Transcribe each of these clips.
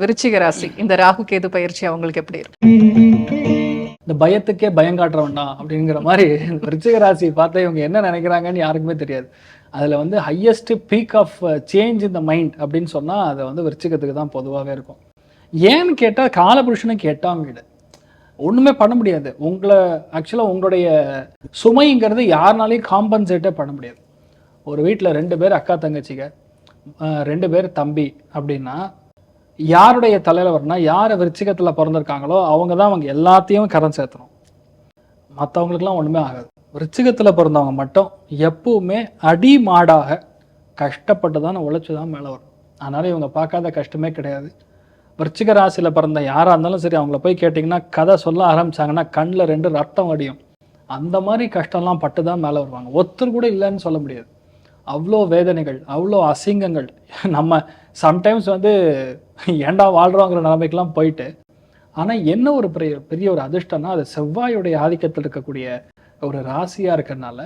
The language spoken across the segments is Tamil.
விருச்சிக ராசி இந்த ராகு கேது பயிற்சி அவங்களுக்கு எப்படி இருக்கும் இந்த பயத்துக்கே பயம் காட்டுற அப்படிங்கிற மாதிரி விருச்சிக ராசி பார்த்தா இவங்க என்ன நினைக்கிறாங்கன்னு யாருக்குமே தெரியாது. அதில் வந்து ஹையஸ்ட் பீக் ஆஃப் சேஞ்ச் இந்த மைண்ட் அப்படின்னு சொன்னால் அதை வந்து விருச்சிகத்துக்கு தான் பொதுவாகவே இருக்கும். ஏன்னு கேட்டால் காலபுருஷனை கேட்டாங்க வீடு ஒன்றுமே பண்ண முடியாது. உங்களை ஆக்சுவலாக உங்களுடைய சுமைங்கிறது யாருனாலையும் காம்பன்சேட்டே பண்ண முடியாது. ஒரு வீட்டில் ரெண்டு பேர் அக்கா தங்கச்சிங்க அஹ் ரெண்டு பேர் தம்பி அப்படின்னா யாருடைய தலையில் வரணும்னா யார் விருச்சிகத்தில் பிறந்திருக்காங்களோ அவங்க தான் அவங்க எல்லாத்தையும் கரம் சேர்த்தணும். மற்றவங்களுக்குலாம் ஒன்றுமே ஆகாது. விருச்சிகத்தில் பிறந்தவங்க மட்டும் எப்பவுமே அடி மாடாக கஷ்டப்பட்டு தான் உழைச்சி தான் மேலே வரும். அதனால் இவங்க பார்க்காத கஷ்டமே கிடையாது. விருச்சிக ராசியில் பிறந்த யாராக இருந்தாலும் சரி அவங்கள போய் கேட்டிங்கன்னா கதை சொல்ல ஆரம்பிச்சாங்கன்னா கண்ணில் ரெண்டு ரத்தம் வடியும். அந்த மாதிரி கஷ்டம்லாம் பட்டு தான் மேலே வருவாங்க. ஒருத்தர் கூட இல்லைன்னு சொல்ல முடியாது. அவ்வளோ வேதனைகள் அவ்வளோ அசிங்கங்கள். நம்ம சம்டைம்ஸ் வந்து ஏன்டா வாழ்கிறோங்கிற நிலைமைக்கெல்லாம் போயிட்டு ஆனால் என்ன ஒரு பெரிய பெரிய ஒரு அதிர்ஷ்டம்னா அது செவ்வாயுடைய ஆதிக்கத்தில் இருக்கக்கூடிய ஒரு ராசியாக இருக்கிறனால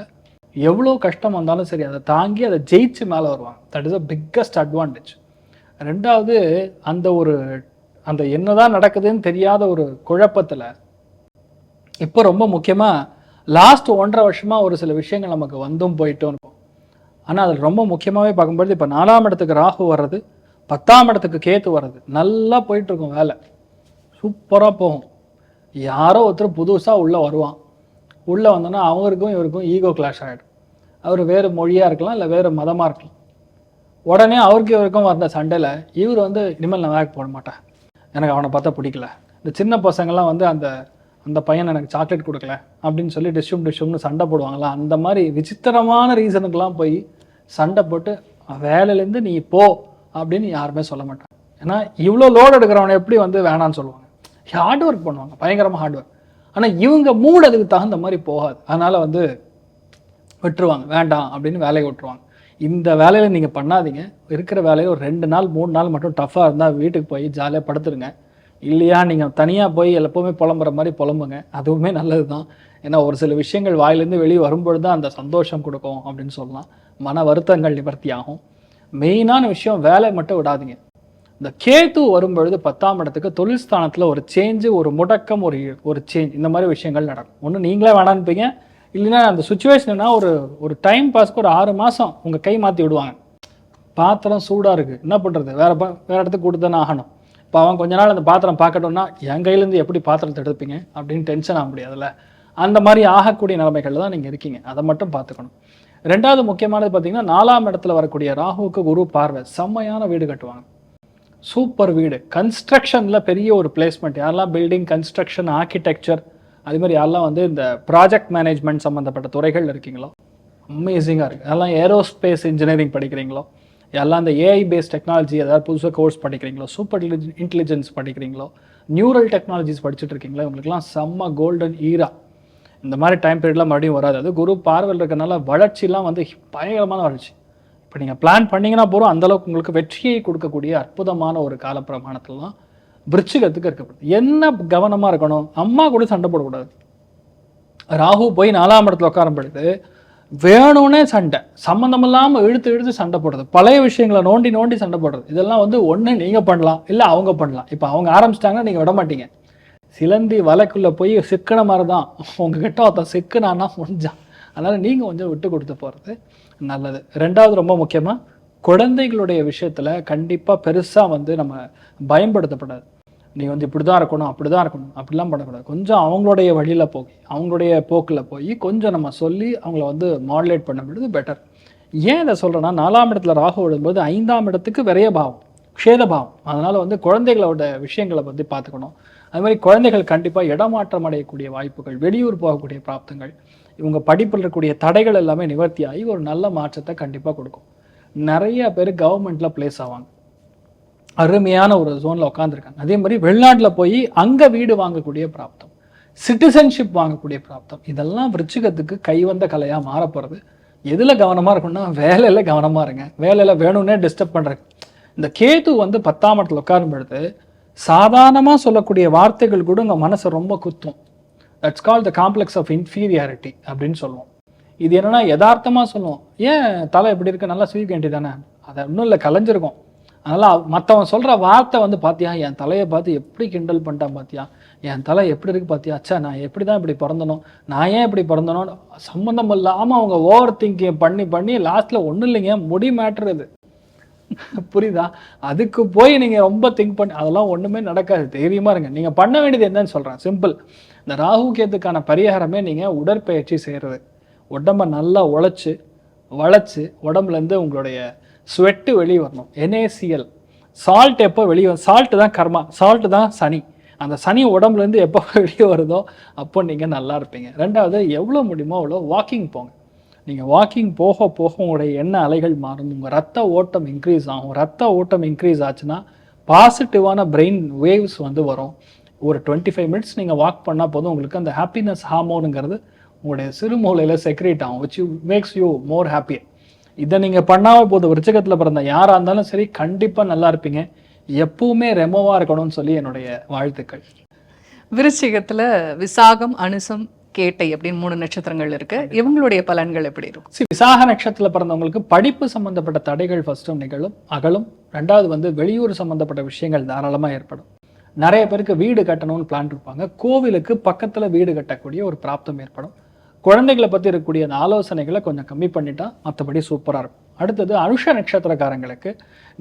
எவ்வளோ கஷ்டம் வந்தாலும் சரி அதை தாங்கி அதை ஜெயிச்சு மேலே வருவாங்க. That is a biggest advantage ரெண்டாவது அந்த ஒரு அந்த என்னதான் நடக்குதுன்னு தெரியாத ஒரு குழப்பத்தில் இப்போ ரொம்ப முக்கியமாக லாஸ்ட் ஒன்றரை வருஷமாக ஒரு சில விஷயங்கள் நமக்கு வந்தும் போயிட்டும் இருக்கும். ஆனால் அதில் ரொம்ப முக்கியமாகவே பார்க்கும்பொழுது இப்போ நாலாம் இடத்துக்கு ராகு வர்றது பத்தாம் இடத்துக்கு கேத்து வர்றது நல்லா போயிட்டுருக்கும் வேலை. சூப்பராக போகும். யாரோ ஒருத்தர் புதுசாக உள்ளே வருவான். உள்ளே வந்தோன்னா அவருக்கும் இவருக்கும் ஈகோ கிளாஷ் ஆகிடும் அவர் வேறு மொழியாக இருக்கலாம் இல்லை வேறு மதமாக இருக்கலாம். உடனே அவருக்கு இவருக்கும் வந்த சண்டையில் இவர் வந்து இனிமேல் நான் வேலைக்கு போட மாட்டேன். எனக்கு அவனை பார்த்தா பிடிக்கல. இந்த சின்ன பசங்கள்லாம் வந்து அந்த அந்த பையன் எனக்கு சாக்லேட் கொடுக்கல அப்படின்னு சொல்லி டிஷ்யூம் டிஷ்யூம்னு சண்டை போடுவாங்களா? அந்த மாதிரி விசித்திரமான ரீசனுக்கெல்லாம் போய் சண்டை போட்டு வேலையிலேருந்து நீ போ அப்படின்னு யாருமே சொல்ல மாட்டாங்க. ஏன்னா இவ்வளோ லோடு எடுக்கிறவனை எப்படி வந்து வேணான்னு சொல்லுவாங்க? ஹார்ட் ஒர்க் பண்ணுவாங்க பயங்கரமாக ஹார்ட் ஒர்க் ஆனால் இவங்க மூடு அதுக்கு தகுந்த மாதிரி போகாது. அதனால் வந்து விட்டுருவாங்க வேண்டாம் அப்படின்னு வேலையை விட்டுருவாங்க. இந்த வேலையில் நீங்கள் பண்ணாதீங்க. இருக்கிற வேலையை ஒரு ரெண்டு நாள் மூணு நாள் மட்டும் டஃப்பாக இருந்தால் வீட்டுக்கு போய் ஜாலியாக படுத்துருங்க. இல்லையா? நீங்கள் தனியாக போய் எப்பவுமே புலம்புற மாதிரி புலம்புங்க. அதுவுமே நல்லது தான் ஏன்னா ஒரு சில விஷயங்கள் வாயிலேருந்து வெளியே வரும்பொழுது தான் அந்த சந்தோஷம் கொடுக்கும் அப்படின்னு சொல்லலாம். மன வருத்தங்கள் நிவர்த்தி ஆகும் மெயினான விஷயம் வேலை மட்டும் விடாதீங்க. இந்த கேத்து வரும்பொழுது பத்தாம் இடத்துக்கு தொழில் ஸ்தானத்தில் ஒரு சேஞ்சு ஒரு முடக்கம் ஒரு ஒரு சேஞ்ச் இந்த மாதிரி விஷயங்கள் நடக்கும். ஒன்று நீங்களே வேணான்னுப்பீங்க. இல்லைன்னா அந்த சுச்சுவேஷன்னா ஒரு ஒரு டைம் பாஸ்க்கு ஒரு ஆறு மாதம் உங்கள் கை மாற்றி விடுவாங்க. பாத்திரம் சூடாக இருக்குது என்ன பண்ணுறது வேறு வேறு இடத்துக்கு இடத்துக்கு கொடுத்தானே ஆகணும். இப்போ அவன் கொஞ்ச நாள் அந்த பாத்திரம் பார்க்கட்டும்னா என் கையிலேருந்து எப்படி பாத்திரத்தை எடுப்பீங்க? அப்படின்னு டென்ஷன் ஆக முடியாதுல்ல. அந்த மாதிரி ஆகக்கூடிய நிலைமைகள் தான் நீங்கள் இருக்கீங்க. அதை மட்டும் பார்த்துக்கணும். ரெண்டாவது முக்கியமானது பார்த்தீங்கன்னா நாலாம் இடத்துல வரக்கூடிய ராகுவுக்கு குரு பார்வை. செம்மையான வீடு கட்டுவாங்க. சூப்பர் வீடு. கன்ஸ்ட்ரக்ஷனில் பெரிய ஒரு பிளேஸ்மெண்ட் யாரெல்லாம் பில்டிங் கன்ஸ்ட்ரக்ஷன் ஆர்கிடெக்சர் அது மாதிரி யாரெல்லாம் வந்து இந்த ப்ராஜெக்ட் மேனேஜ்மெண்ட் சம்மந்தப்பட்ட துறைகள் இருக்கீங்களோ அமேசிங்காக இருக்குது அதெல்லாம் ஏரோஸ்பேஸ் இன்ஜினியரிங் படிக்கிறீங்களோ எல்லாம் இந்த ஏஐ பேஸ் டெக்னாலஜி ஏதாவது புதுசாக கோர்ஸ் படிக்கிறீங்களோ சூப்பர் இன்டெலிஜென்ஸ் படிக்கிறீங்களோ நியூரல் டெக்னாலஜிஸ் படிச்சுட்டு இருக்கீங்களோ இவங்களுக்குலாம் செம்ம கோல்டன் ஈரா இந்த மாதிரி டைம் பீரியட்லாம் மறுபடியும் வராது. அது குரு பார்வையில் இருக்கிறனால வளர்ச்சிலாம் வந்து பயங்கரமான வளர்ச்சி. இப்போ நீங்கள் பிளான் பண்ணிங்கன்னா போகிறோம் அந்தளவுக்கு உங்களுக்கு வெற்றியை கொடுக்கக்கூடிய அற்புதமான ஒரு காலப்பிரமாணத்துலாம் விருச்சிகத்துக்கு இருக்கப்படுது. என்ன கவனமாக இருக்கணும்? அம்மா கூட சண்டை போடக்கூடாது. ராகு போய் நாலாம் இடத்துல உட்காரம்பொழுது வேணும்னே சண்டை. சம்மந்தம் இல்லாமல் இழுத்து இழுத்து சண்டை போடுறது. பழைய விஷயங்களை நோண்டி நோண்டி சண்டை போடுறது. இதெல்லாம் வந்து ஒன்று நீங்கள் பண்ணலாம் இல்லை அவங்க பண்ணலாம். இப்போ அவங்க ஆரம்பிச்சிட்டாங்கன்னா நீங்கள் விட மாட்டீங்க. சிலந்தி வலைக்குள்ளே போய் சிக்கன மாதிரி தான். உங்ககிட்ட ஒருத்தன் சிக்கனானா முடிஞ்சான். அதனால் நீங்கள் கொஞ்சம் விட்டு கொடுத்து போகிறது நல்லது. ரெண்டாவது ரொம்ப முக்கியமாக குழந்தைகளுடைய விஷயத்தில் கண்டிப்பாக பெருசாக வந்து நம்ம பயன்படுத்தப்படாது. நீ வந்து இப்படி தான் இருக்கணும் அப்படி தான் இருக்கணும். அப்படிலாம் பண்ணக்கூடாது. கொஞ்சம் அவங்களுடைய வழியில் போய் அவங்களுடைய போக்கில் போய் கொஞ்சம் நம்ம சொல்லி அவங்கள வந்து மாடுலேட் பண்ண முடியுது பெட்டர் ஏன் இதை சொல்கிறேன்னா நாலாம் இடத்துல ராகு விடும்போது ஐந்தாம் இடத்துக்கு விரைய பாவம் க்ஷேதபாவம் அதனால் வந்து குழந்தைகளோட விஷயங்களை பற்றி பார்த்துக்கணும். அது மாதிரி குழந்தைகள் கண்டிப்பாக இடமாற்றம் அடையக்கூடிய வாய்ப்புகள் வெளியூர் போகக்கூடிய பிராப்தங்கள் இவங்க படிப்பில் இருக்கக்கூடிய தடைகள் எல்லாமே நிவர்த்தி ஆகி ஒரு நல்ல மாற்றத்தை கண்டிப்பாக கொடுக்கும். நிறைய பேர் கவர்மெண்ட்டில் பிளேஸ் ஆவாங்க. அருமையான ஒரு ஜோனில் உட்காந்துருக்காங்க அதே மாதிரி வெளிநாட்டில் போய் அங்கே வீடு வாங்கக்கூடிய பிராப்தம் சிட்டிசன்ஷிப் வாங்கக்கூடிய பிராப்தம் இதெல்லாம் விருச்சிகத்துக்கு கைவந்த கலையாக மாறப்போகிறது எதில் கவனமாக இருக்கும்னா வேலையில் கவனமாக இருங்க. வேலையில் வேணும்னே டிஸ்டர்ப் பண்ணுறேன் இந்த கேது வந்து பத்தாம் இடத்துல உட்காரும் பொழுது சாதாரணமாக சொல்லக்கூடிய வார்த்தைகள் கூட உங்கள் மனசை ரொம்ப குத்தும். That's call the complex of inferiority அப்படின்னு சொல்லுவோம். இது என்னன்னா யதார்த்தமாக சொல்லுவோம். ஏன் தலை எப்படி இருக்கு? நல்லா ஸ்விக்க வேண்டி தானே? அதை இன்னும் இல்லை கலைஞ்சிருக்கும். அதனால் மற்றவன் சொல்கிற வார்த்தை வந்து பார்த்தியா என் தலையை பார்த்து எப்படி கிண்டல் பண்ணிட்டான் பார்த்தியா என் தலை எப்படி இருக்கு பார்த்தியா அச்சா நான் எப்படி தான் இப்படி பிறந்தனும் நான் ஏன் இப்படி பிறந்தனும் சம்மந்தம் இல்லாமல் அவங்க ஓவர் திங்கிங் பண்ணி பண்ணி லாஸ்ட்டில் ஒன்றும் இல்லைங்க முடி மேட்ரு இது. புரியுதா? அதுக்கு போய் நீங்கள் ரொம்ப திங்க் பண்ணி அதெல்லாம் ஒன்றுமே நடக்காது தைரியமாக இருங்க. நீங்கள் பண்ண வேண்டியது என்னன்னு சொல்கிறேன் சிம்பிள் இந்த ராகு கேத்துக்கான பரிகாரமே நீங்கள் உடற்பயிற்சி செய்கிறது உடம்ப நல்லா உழைச்சி வளைச்சி உடம்புலேருந்து உங்களுடைய ஸ்வெட்டு வெளியே வரணும் என்ஏசிஎல் சால்ட் எப்போ வெளியே வரும் சால்ட்டு தான் கர்மா. சால்ட்டு தான் சனி. அந்த சனி உடம்புலேருந்து எப்போ வெளியே வருதோ அப்போ நீங்கள் நல்லா இருப்பீங்க. ரெண்டாவது எவ்வளோ முடியுமோ அவ்வளோ வாக்கிங் போங்க. நீங்கள் வாக்கிங் போக போக உங்களுடைய எண்ண அலைகள் மாறும். உங்கள் ரத்த ஓட்டம் இன்க்ரீஸ் ஆகும். ரத்த ஓட்டம் இன்க்ரீஸ் ஆச்சுன்னா பாசிட்டிவான பிரெயின் வேவ்ஸ் வந்து வரும். ஒரு டுவெண்ட்டி ஃபைவ் மினிட்ஸ் நீங்கள் வாக் பண்ணால் போதும். உங்களுக்கு அந்த ஹாப்பினஸ் ஹார்மோனுங்கிறது உங்களுடைய சிறுமூலையில் செக்ரேட் ஆகும் which makes you more happy இதை நீங்கள் பண்ணாமல் போதும் விருச்சகத்தில் பிறந்த யாராக இருந்தாலும் சரி கண்டிப்பாக நல்லா இருப்பீங்க. எப்பவுமே ரெமோவாக இருக்கணும்னு சொல்லி என்னுடைய வாழ்த்துக்கள். விருச்சிகத்துல விசாகம் அனுசம் கேட்டை அப்படின்னு மூணு நட்சத்திரங்கள் இருக்கு. இவங்களுடைய பலன்கள் எப்படி இருக்கும்? விசாக நட்சத்திரத்தில் பிறந்தவங்களுக்கு படிப்பு சம்பந்தப்பட்ட தடைகள் ஃபர்ஸ்ட்டும் நிகழும் அகலும். ரெண்டாவது வந்து வெளியூர் சம்பந்தப்பட்ட விஷயங்கள் தாராளமாக ஏற்படும். நிறைய பேருக்கு வீடு கட்டணும்னு பிளான் இருப்பாங்க. கோவிலுக்கு பக்கத்துல வீடு கட்டக்கூடிய ஒரு பிராப்தம் ஏற்படும். குழந்தைகளை பற்றி இருக்கக்கூடிய அந்த ஆலோசனைகளை கொஞ்சம் கம்மி பண்ணிட்டா மற்றபடி சூப்பராக இருக்கும். அடுத்தது அனுஷ நட்சத்திரக்காரங்களுக்கு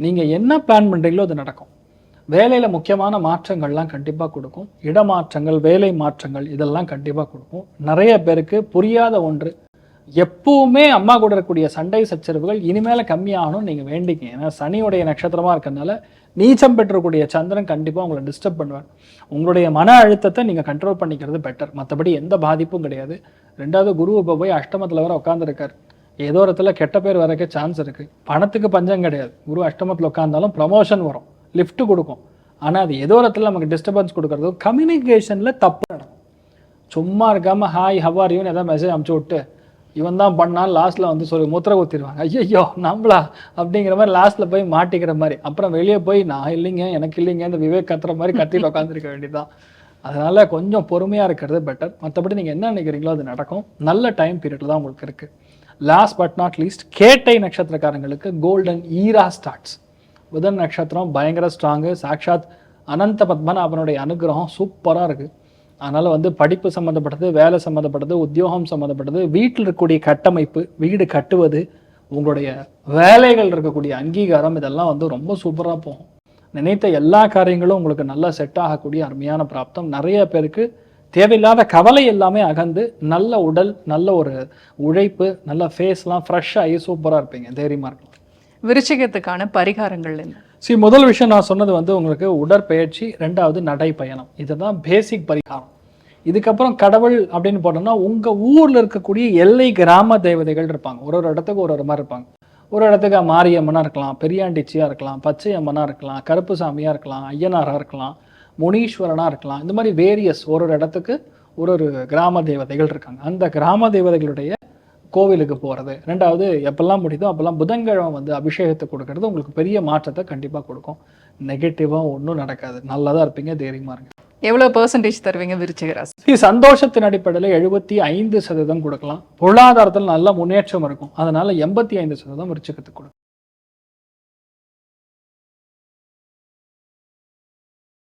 நீங்கள் என்ன பிளான் பண்ணுறீங்களோ அது நடக்கும். வேலையில் முக்கியமான மாற்றங்கள்லாம் கண்டிப்பாக கொடுக்கும். இடமாற்றங்கள் வேலை மாற்றங்கள் இதெல்லாம் கண்டிப்பாக கொடுக்கும். நிறைய பேருக்கு புரியாத ஒன்று எப்பவுமே அம்மா கூட இருக்கக்கூடிய சண்டை சச்சரவுகள் இனிமேல கம்மியாகணும் நீங்கள் வேண்டிங்க. ஏன்னா சனியுடைய நட்சத்திரமாக இருக்கிறதுனால நீச்சம் பெற்றக்கூடிய சந்திரன் கண்டிப்பாக உங்களை டிஸ்டர்ப் பண்ணுவார். உங்களுடைய மன அழுத்தத்தை நீங்கள் கண்ட்ரோல் பண்ணிக்கிறது பெட்டர் மற்றபடி எந்த பாதிப்பும் கிடையாது. ரெண்டாவது குரு இப்போ போய் அஷ்டமத்துல வர உட்காந்துருக்காரு ஏதோ இடத்துல கெட்ட பேர் வரக்க சான்ஸ் இருக்கு. பணத்துக்கு பஞ்சம் கிடையாது. குரு அஷ்டமத்தில் உட்காந்தாலும் ப்ரமோஷன் வரும். லிஃப்ட் கொடுக்கும். ஆனா அது ஏதோ இடத்துல நமக்கு டிஸ்டர்பன்ஸ் கொடுக்கறது. கம்யூனிகேஷன்ல தப்பு நடக்கும். சும்மா இருக்காம ஹாய் ஹவார் எதாவது மெசேஜ் அமுச்சு விட்டு இவன் தான் பண்ணான் லாஸ்ட்ல வந்து சொல்லி முத்திர குத்திடுவாங்க. ஐயோ நம்மளா? அப்படிங்கிற மாதிரி லாஸ்ட்ல போய் மாட்டிக்கிற மாதிரி. அப்புறம் வெளியே போய் நான் இல்லைங்க எனக்கு இல்லைங்க. இந்த விவேக் கத்துற மாதிரி கத்தியில் உட்காந்துருக்க வேண்டியதான் அதனால் கொஞ்சம் பொறுமையாக இருக்கிறது பெட்டர் மற்றபடி நீங்கள் என்ன நினைக்கிறீங்களோ அது நடக்கும். நல்ல டைம் பீரியடில் தான் உங்களுக்கு இருக்குது லாஸ்ட் பட் நாட் லீஸ்ட் கேட்டை நட்சத்திரக்காரங்களுக்கு கோல்டன் ஈரா ஸ்டார்ட்ஸ் புதன் நட்சத்திரம் பயங்கர ஸ்ட்ராங்கு சாக்ஷாத் அனந்த பத்மநாபனுடைய அனுகிரகம் சூப்பராக இருக்குது அதனால் வந்து படிப்பு சம்மந்தப்பட்டது வேலை சம்மந்தப்பட்டது உத்தியோகம் சம்மந்தப்பட்டது வீட்டில் இருக்கக்கூடிய கட்டமைப்பு வீடு கட்டுவது உங்களுடைய வேலைகள் இருக்கக்கூடிய அங்கீகாரம் இதெல்லாம் வந்து ரொம்ப சூப்பராக போகும். நினைத்த எல்லா காரியங்களும் உங்களுக்கு நல்லா செட் ஆகக்கூடிய அருமையான பிராப்தம். நிறைய பேருக்கு தேவையில்லாத கவலை எல்லாமே அகந்து நல்ல உடல் நல்ல ஒரு உழைப்பு நல்ல ஃபேஸ்லாம் ஃப்ரெஷ் ஆகி சூப்பரா இருப்பீங்க தைரியமா இருக்கலாம் விருச்சிகத்துக்கான பரிகாரங்கள் என்ன? சரி முதல் விஷயம் நான் சொன்னது வந்து உங்களுக்கு உடற்பயிற்சி ரெண்டாவது நடைப்பயணம். இதுதான் பேசிக் பரிகாரம். இதுக்கப்புறம் கடவுள் அப்படின்னு போட்டோம்னா உங்க ஊர்ல இருக்கக்கூடிய எல்லை கிராம தேவதைகள் இருப்பாங்க. ஒரு ஒரு இடத்துக்கு ஒரு ஒரு மாதிரி இருப்பாங்க. ஒரு இடத்துக்கு மாரியம்மனாக இருக்கலாம் பெரியாண்டிச்சியாக இருக்கலாம் பச்சை அம்மனாக இருக்கலாம் கருப்பு சாமியாக இருக்கலாம் ஐயனாராக இருக்கலாம் முனீஸ்வரனாக இருக்கலாம். இந்த மாதிரி வேரியஸ் ஒரு ஒரு இடத்துக்கு ஒரு ஒரு கிராம தேவதைகள் இருக்காங்க. அந்த கிராம தேவதைகளுடைய கோவிலுக்கு போகிறது ரெண்டாவது எப்பெல்லாம் முடியுதோ அப்போல்லாம் புதன்கிழமை வந்து அபிஷேகத்தை கொடுக்கறது. உங்களுக்கு பெரிய மாற்றத்தை கண்டிப்பாக கொடுக்கும். நெகட்டிவாக ஒன்றும் நடக்காது. நல்லதாக இருப்பீங்க தைரியமாக இருங்க. எவ்வளவு பெர்சன்டேஜ் தருவீங்க விருச்சிக ராசி? சந்தோஷத்தின் அடிப்படையில் எழுபத்தி ஐந்து சதவீதம் கொடுக்கலாம். பொருளாதாரத்தில் நல்ல முன்னேற்றம் இருக்கும். அதனால எண்பத்தி ஐந்து சதவீதம் விருச்சிகத்துக்கு கொடுக்கும்